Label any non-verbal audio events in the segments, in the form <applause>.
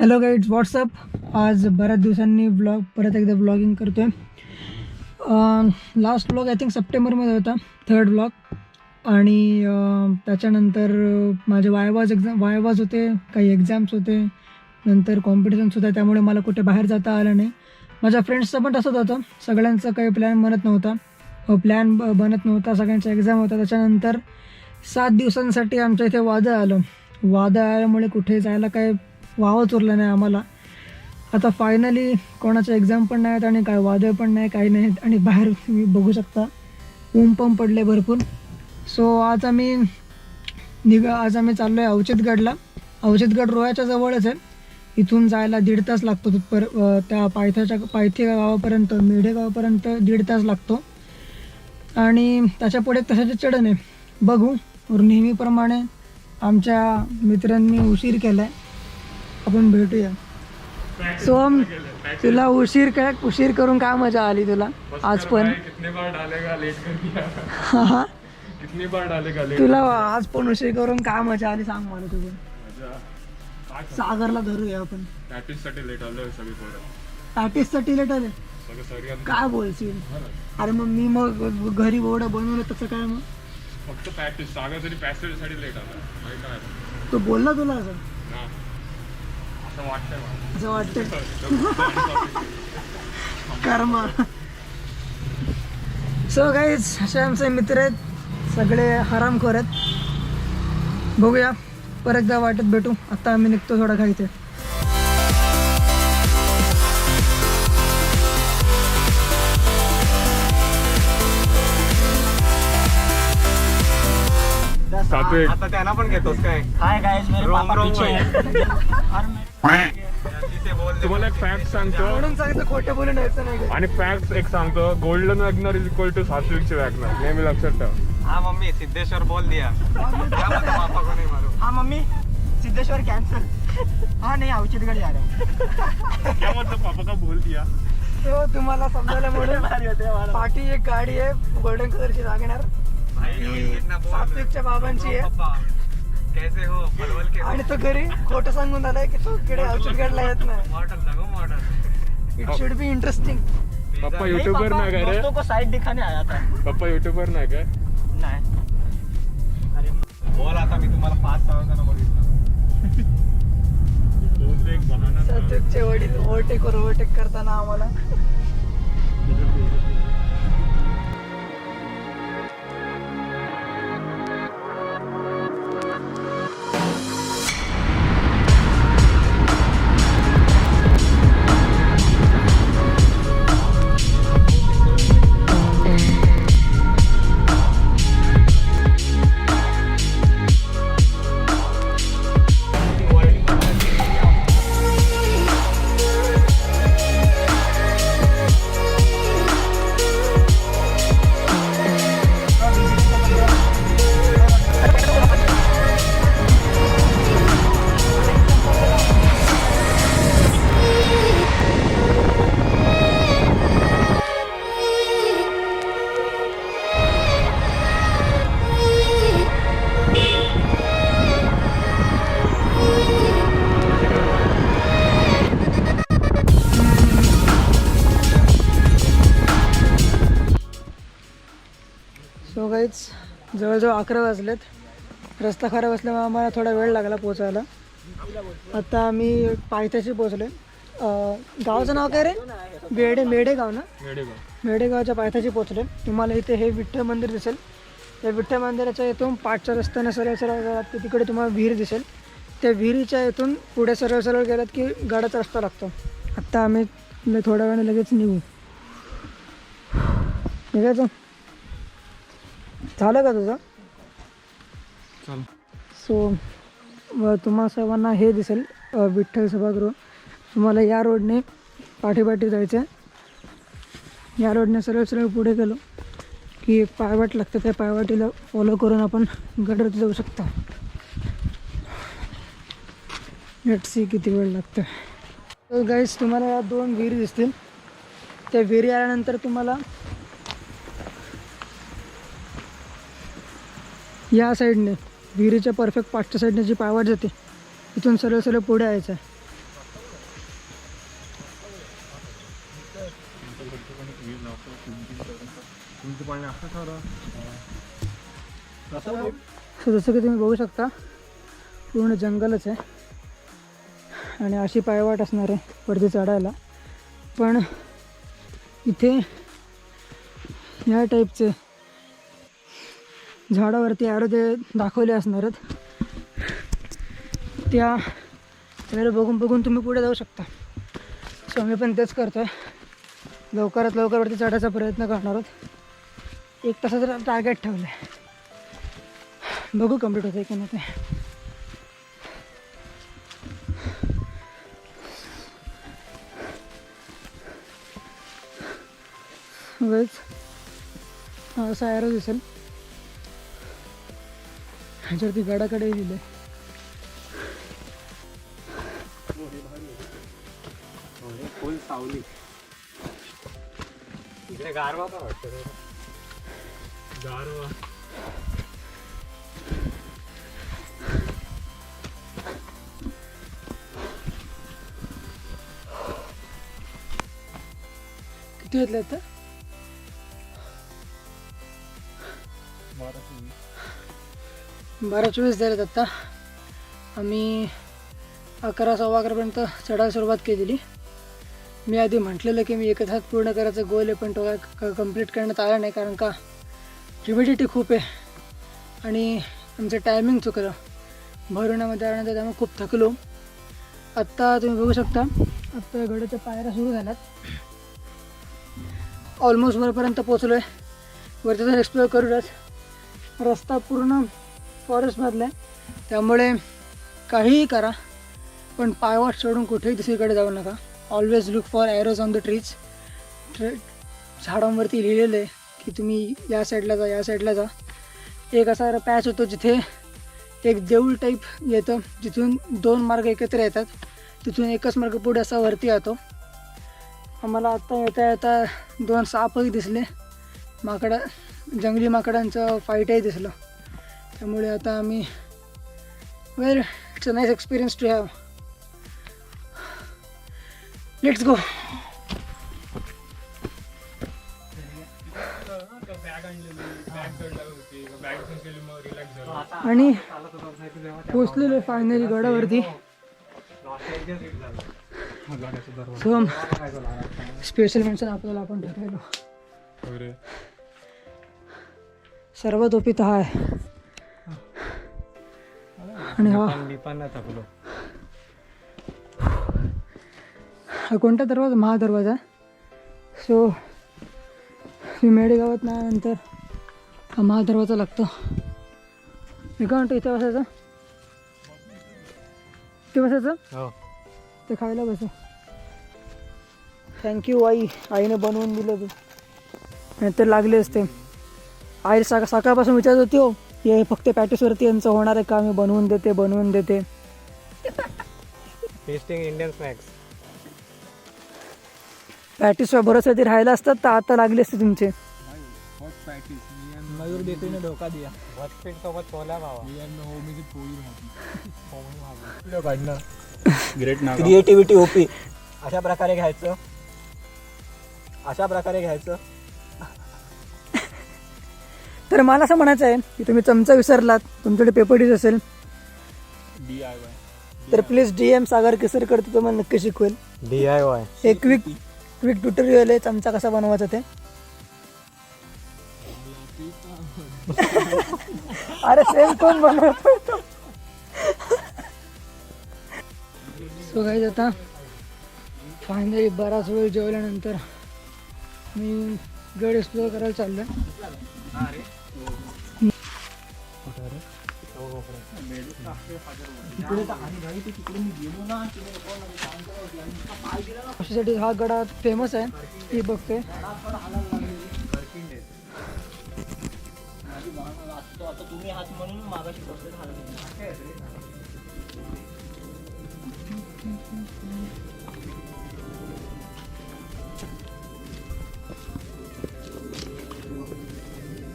Hello guides WhatsApp आज बऱ्याच दिवसांनी ब्लॉग परत एकदा ब्लॉगिंग करतो आहे लास्ट ब्लॉग आय थिंक सप्टेंबरमध्ये होता थर्ड ब्लॉग आणि त्याच्यानंतर माझे वायवाज एक्झाम वायवाज होते काही एक्झाम्स होते नंतर कॉम्पिटिशन्स होत्या त्यामुळे मला कुठे बाहेर जाता आलं नाही. माझ्या फ्रेंड्सचं पण तसंच होतं सगळ्यांचं काही प्लॅन बनत नव्हता. प्लॅन ब बनत नव्हता सगळ्यांचा एक्झाम होता त्याच्यानंतर सात दिवसांसाठी आमच्या इथे वादळ आलं. वादळ आल्यामुळे कुठे जायला काय वावच उरलं नाही आम्हाला. आता फायनली कोणाच्या एक्झाम पण नाहीत आणि काय वादळ पण नाही काही नाही आणि बाहेर तुम्ही बघू शकता. ऊन पण पडले भरपूर. सो आज आम्ही निघा आज आम्ही चाललो आहे अवचितगडला अवचितगड रोयाच्या जवळच आहे. इथून जायला दीड तास लागतो तिथपर त्या पायथ्याच्या पायथे गावापर्यंत मेढे गावापर्यंत दीड तास लागतो. आणि त्याच्या पुढे तशाचे चढण आहे. बघू. नेहमीप्रमाणे आमच्या मित्रांनी उशीर केला आहे आपण भेटूया. सोम तुला उशीर काय? उशीर करून काय मजा आली तुला? आज पण? हा हा. तुला आज पण उशीर करून काय मजा आली सांग मला तुझं. सागरला धरूया आपण. प्रॅक्टिससाठी लेट सगळी आले? काय बोलशील? अरे मग मी मग घरी बोर्ड बनवलं तसं काय मग? फक्त प्रॅक्टिस सागर तरी पॅसेजसाठी लेट आला. तो बोलला तुला असं? असं वाटतंय <laughs> कर्म. सो गाईज असे आमचे मित्र आहेत. सगळे हरामखोर आहेत. बघूया. परत एकदा वाटत भेटू. आता आम्ही निघतो थोडा खायचे सात्विक आता त्यांना पण घेतोस काय? हाय गाइस मेरे रोम पापा रोम पीछे हैं। तुम्हाला एक फॅक्ट सांगतो. म्हणून सांगतो खोटे बोलून यायचं नाही आणि फॅक्ट एक सांगतो. Golden Wagner is equal to सात्विकचे Wagner नेहमी लक्षात ठेव. हा मम्मी सिद्धेश्वर बोल दिया. क्या मतलब पापा को नहीं मालूम हाँ मम्मी सिद्धेश्वर कैंसिल हाँ नहीं अवचितगढ़ जा रहे हैं क्या मतलब पापा का बोल दिया. तो तुम्हाला समजायला म्हणून <laughs> पाठी एक गाडी आहे गोल्डन कलरची लागणार सात्विकच्या बाबांची आहे. हो? के आणि तो घरी खोटं सांगून आलाय की तो इकडे औषधगडला येत नाही. इट शुड बी इंटरेस्टिंग पप्पा युट्यूबर दोस्तों को साइड दिखाने आया था. पप्पा युट्यूबर नाही काय नहीं. अरे बोल आता मी तुम्हाला पाच सहा जण बघितलं वडील ओव्हरटेक वर ओव्हरटेक करताना आम्हाला. जवळजवळ अकरा वाजलेत. रस्ता खराब असल्यामुळे आम्हाला थोडा वेळ लागला पोचायला आता आम्ही पायथ्याशी पोचले गावाचं नाव काय रे? बेडे मेढे गाव ना? मेढेगावच्या पायथ्याशी पोचले तुम्हाला इथे हे विठ्ठल मंदिर दिसेल. या विठ्ठल मंदिराच्या इथून पाठच्या रस्त्याने सरळ सरळ गेलात की तिकडे तुम्हाला विहीर दिसेल. त्या विहिरीच्या इथून पुढे सरळ सरळ गेलात की गडाचा रस्ता लागतो. आत्ता आम्ही थोड्या वेळाने लगेच निघू. निघायचं? झालं का तुझं? सो तुम्हाला तुम्हा सर्वांना हे दिसेल विठ्ठल सभागृह. तुम्हाला या रोडने पाठीपाठी जायचं आहे या रोडने सरळ सरळ पुढे गेलो की एक पायवाट लागतं त्या पायवाटीला फॉलो करून आपण गडरत जाऊ शकता. सी किती वेळ लागतं तर गाईज तुम्हाला या दोन विहिरी दिसतील. त्या विहिरी आल्यानंतर तुम्हाला या साईडने विहिरीच्या परफेक्ट पाठच्या साईडने जी पायवाट जाते तिथून सरळ सरळ पुढे यायचं आहे. जसं की तुम्ही बघू शकता पूर्ण जंगलच आहे. आणि अशी पायवाट असणार आहे वरती चढायला. पण इथे ह्या टाईपचे झाडावरती ॲरो ते दाखवले असणार आहेत. त्या ॲरो बघून बघून तुम्ही पुढे जाऊ शकता. सो मी पण तेच करतो आहे लवकरात लवकर वरती चढायचा प्रयत्न करणार आहोत. एक तासाचं टार्गेट ठेवलं आहे बघू कंप्लीट होतं की नाही ते. वेळच असा ॲरो दिसेल. ह्याच्यावरती गडाकडे दिले फुल सावली इकडे गारवा पण वाटतं गारवा. किती घेतले आता? बारा चोवीस झालेत आत्ता आम्ही अकरा सव्वा अकरापर्यंत चढायला सुरुवात केलेली. मी आधी म्हटलेलं की मी एकच हात पूर्ण करायचा गोल आहे पण तो काय कंप्लीट करण्यात आला नाही कारण का? ह्युमिडिटी खूप आहे. आणि आमचं टायमिंग चुकलं. भरवण्यामध्ये आल्यानंतर त्यामुळे खूप थकलो. आत्ता तुम्ही बघू शकता आत्ता गडाच्या पायऱ्या सुरू झाल्यात. ऑलमोस्ट वरपर्यंत पोचलो आहे वरती तर एक्सप्लोअर करूयाच रस्ता पूर्ण फॉरेस्टमधला आहे त्यामुळे काहीही करा पण पायवाट सोडून कुठेही दुसरीकडे जाऊ नका. Always look for arrows on the trees tray झाडांवरती लिहिलेलं आहे की तुम्ही या साईडला जा या साईडला जा. एक असा पॅच होतो जिथे एक देऊळ टाईप येतं. जिथून दोन मार्ग एकत्र येतात. तिथून एकच मार्ग पुढे असा वरती येतो आम्हाला आत्ता येता येता दोन सापही दिसले. माकडं जंगली माकडांचं फाईटही दिसलं. त्यामुळे आता आम्ही well it's a nice experience to have let's go आणि पोचलेलो फायनली गडावरती. सो स्पेशल मेन्शन आपल्याला आपण ठरवलं सर्वात ओपीत हा आहे आणि हा हा कोणता दरवाजा? महादरवाजा. सो मी मेडेगावात नंतर हा महादरवाजा लागतो. मी काय म्हणतो इथे बसायचं? इथे बसायचं? हो. ते खायला बसू. थँक्यू आई. आईने बनवून दिलं तू. नाहीतर लागले असते. आई सका सकाळपासून विचारत होती हो. हे फक्त पॅटिसवरती यांचं होणार आहे का मी बनवून देते बनवून देते. टेस्टिंग इंडियन स्नॅक्स पॅटिसवर भरोसा राहायला असतात तर आता लागले असते तुमचे. मयूर देतोय धोका दिया सोबत छोल्या भावा. ग्रेट ना क्रिएटिव्हिटी ओपी अशा प्रकारे घ्यायचं. अशा प्रकारे घ्यायचं. तर मला असं म्हणायचं आहे की तुम्ही चमचा विसरलात तुमच्याकडे पेपर डिश असेल. डी आय वाय तर please D M Sagar Kesar करतो तुम्हाला नक्की शिकवेल. डी आय वाय एक क्विक क्विक ट्युटोरियल आहे चमचा कसा बनवायचा ते. अरे सेम कोण बनवतो? सो काही आता फायनली बराच वेळ जेवल्यानंतर मी गड एक्सप्लोअर करायला चाललोय. कशासाठी हा गडा फेमस आहे? ही बघते.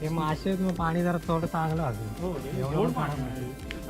हे मासे आहेत, मग पाणी जरा थोडं चांगलं असेल. गोड पाणी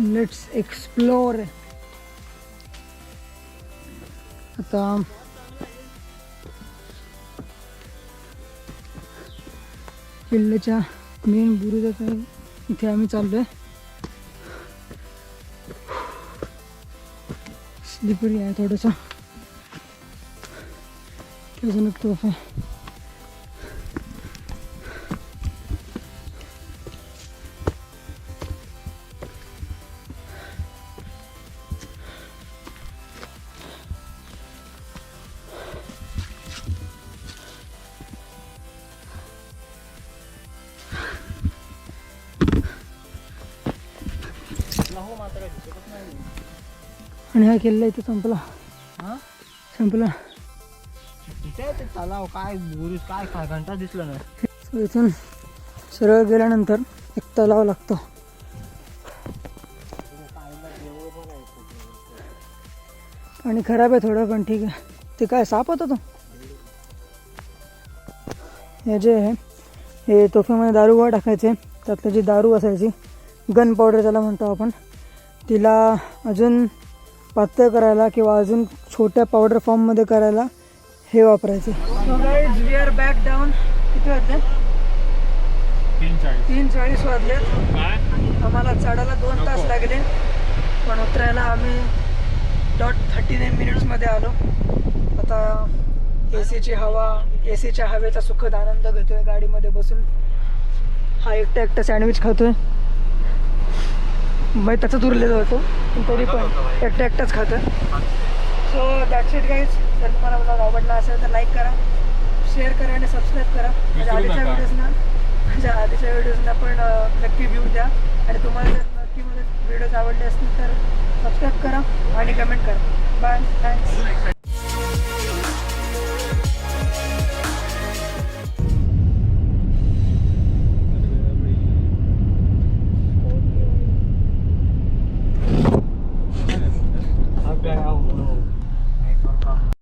लेट्स एक्सप्लोर आता किल्ल्याच्या मेन बुरुजाचा इथे आम्ही चाललोय. स्लिपरी आहे थोडंसं. आणि हा किल्ला इथे संपला. हा? संपला. तिथे ते तलाव काय बुरुज काय काय घंटा दिसलं नाही. इथून सरळ गेल्यानंतर एक तलाव लागतो. पाणी खराब आहे थोडं पण ठीक आहे. ते काय साप होता तो? हे जे आहे हे तोफेमध्ये दारू गोळा टाकायचे. त्यातलं जी दारू असायची गन पावडर त्याला म्हणतो आपण तिला अजून पातळ करायला किंवा अजून छोट्या पावडर फॉर्ममध्ये करायला हे वापरायचे. वी आर बॅक डाऊन किती वाजले? तीन चाळीस. वाजले. काय? आम्हाला चढायला दोन तास लागले. पण उतरायला आम्ही डॉट थर्टी नाईन मिनिट्समध्ये आलो. आता ए सीची हवा ए सीच्या हवेचा सुखद आनंद घेतोय गाडीमध्ये बसून. हा एकटा एकटा सँडविच खातोय. बाई त्याचाच उरलेलं होतं पण तरी पण एकटा एकटाच खातोय सो दॅट्स इट गाईज जर तुम्हाला ब्लॉग आवडला असेल तर लाईक करा शेअर करा आणि सबस्क्राईब करा. माझ्या विसरू आधीच्या. व्हिडिओजना माझ्या आधीच्या व्हिडिओजना पण नक्की व्ह्यू द्या. आणि तुम्हाला जर नक्की माझे व्हिडिओज आवडले असतील तर सबस्क्राईब करा आणि कमेंट करा. Bye thanks